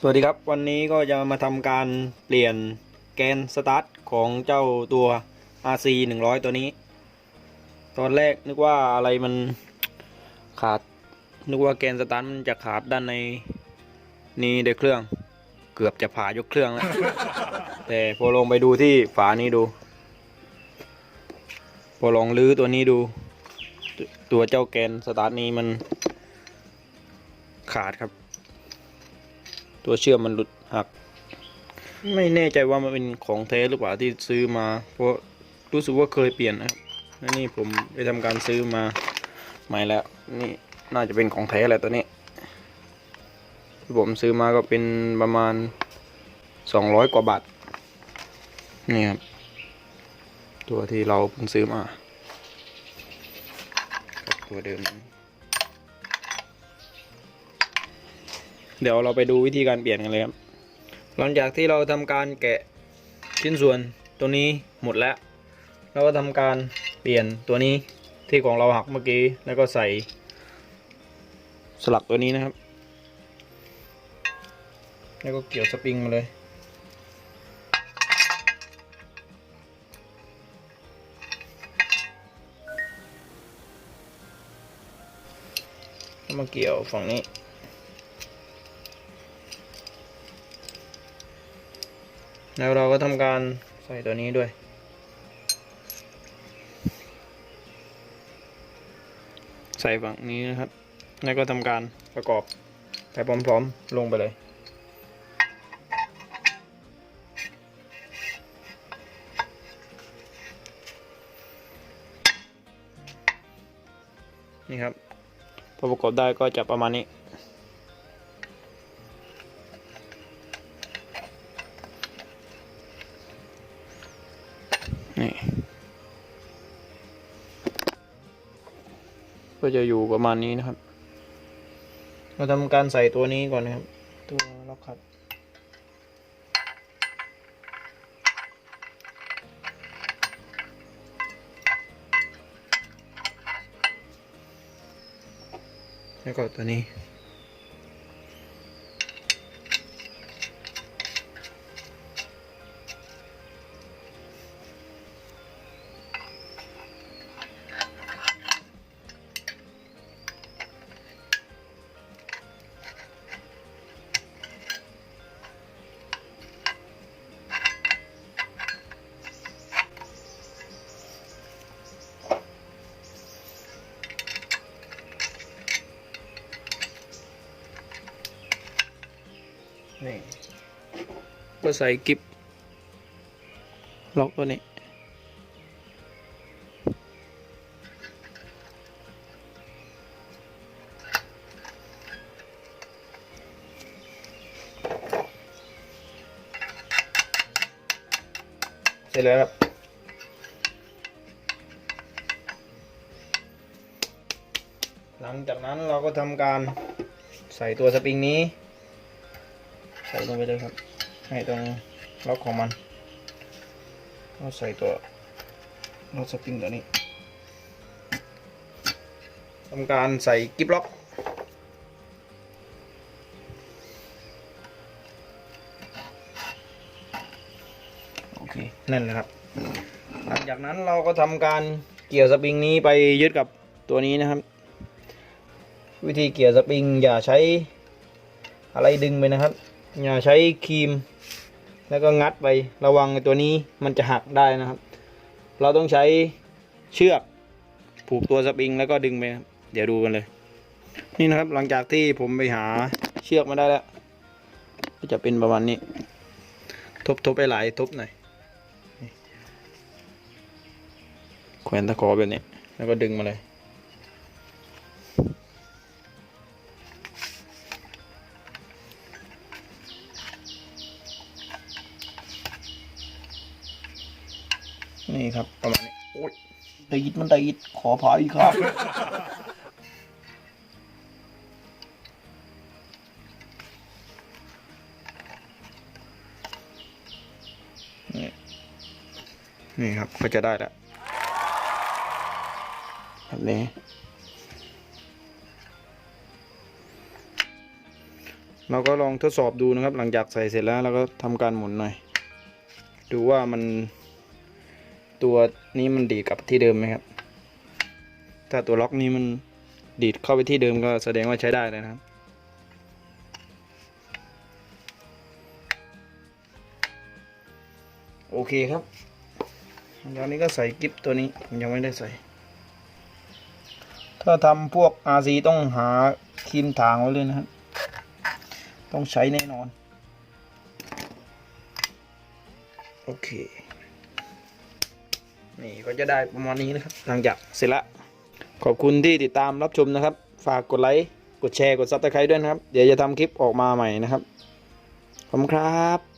สวัสดีครับ วันนี้ก็จะมาทำการเปลี่ยนแกนสตาร์ทของเจ้าตัว RC 100 ตัวนี้ ตอนแรกนึกว่าอะไรมันขาด นึกว่าแกนสตาร์ทมันจะขาดด้านในนี้ในเครื่อง เกือบจะผ่ายกเครื่องแล้ว แต่พอลองไปดูที่ฝานี้ดู พอลองลื้อตัวนี้ดู ตัวเจ้าแกนสตาร์ทนี้มันขาดครับ ตัวเชื่อมมันหลุดหัก ไม่แน่ใจว่ามันเป็นของแท้หรือเปล่าที่ซื้อมา เพราะรู้สึกว่าเคยเปลี่ยนนะครับนี่ผมไปทำการซื้อมาใหม่แล้ว นี่น่าจะเป็นของแท้แหละตัวนี้ที่ผมซื้อมาก็เป็นประมาณสองร้อยกว่าบาทนี่ครับตัวที่เราเพิ่งซื้อมาตัวเดิม เดี๋ยวเราไปดูวิธีการเปลี่ยนกันเลยครับ หลังจากที่เราทำการแกะชิ้นส่วนตัวนี้หมดแล้ว เราก็ทำการเปลี่ยนตัวนี้ที่ของเราหักเมื่อกี้แล้วก็ใส่สลักตัวนี้นะครับ แล้วก็เกี่ยวสปริงมาเลยแล้วมาเกี่ยวฝั่งนี้ แล้วเราก็ทำการใส่ตัวนี้ด้วย ใส่ฝั่งนี้นะครับ แล้วก็ทำการประกอบไปพร้อมๆ ลงไปเลยนี่ครับพอประกอบได้ก็จะประมาณนี้ นี่ก็จะอยู่ประมาณนี้นะครับ เราทำการใส่ตัวนี้ก่อนนะครับ ตัวล็อกขัดแล้วก็ตัวนี้ นี่ก็ใส่กิบล็อกตัวนี้ เสร็จแล้วครับหลังจากนั้นเราก็ทำการใส่ตัวสปริงนี้ ใส่ลงไปเลยครับ ให้ตรงล็อกของมันเราใส่ตัวล็อกสปริงตัวนี้ทำการใส่กิฟล็อกโอเคนั่นแหละครับ หลังจากนั้นเราก็ทำการเกี่ยวสปริงนี้ไปยึดกับตัวนี้นะครับ วิธีเกี่ยวสปริงอย่าใช้อะไรดึงไปนะครับ อย่าใช้ครีม แล้วก็งัดไประวังตัวนี้มันจะหักได้นะครับ เราต้องใช้เชือกผูกตัวสปริงแล้วก็ดึงไปครับเดี๋ยวดูกันเลย นี่นะครับหลังจากที่ผมไปหาเชือกมาได้แล้วก็จะเป็นประมาณนี้ ทบทบไปหลายทบหน่อยแขวนตะขอแบบนี้ แล้วก็ดึงมาเลย นี่ครับประมาณนี้โอ้ยตีดมันตีดขอพายครับ นี่นี่ครับก็จะได้แล้วแบบนี้เราก็ลองทดสอบดูนะครับ หลังจากใส่เสร็จแล้วเราก็ทำการหมุนหน่อย ดูว่ามัน ตัวนี้มันดีดกลับที่เดิมไหมครับ ถ้าตัวล็อกนี้มันดีดเข้าไปที่เดิมก็แสดงว่าใช้ได้เลยนะครับ โอเคครับตอนนี้ก็ใส่กิฟตัวนี้ผมยังไม่ได้ใส่ ถ้าทำพวก RC ต้องหาครีมทางไว้เลยนะครับ ต้องใช้แน่นอน โอเค นี่ก็จะได้ประมาณนี้นะครับ หลังจากเสร็จละขอบคุณที่ติดตามรับชมนะครับ ฝากกดไลค์กดแชร์กดซับสไครต์ด้วยนะครับ เดี๋ยวจะทำคลิปออกมาใหม่นะครับขอบคุณครับ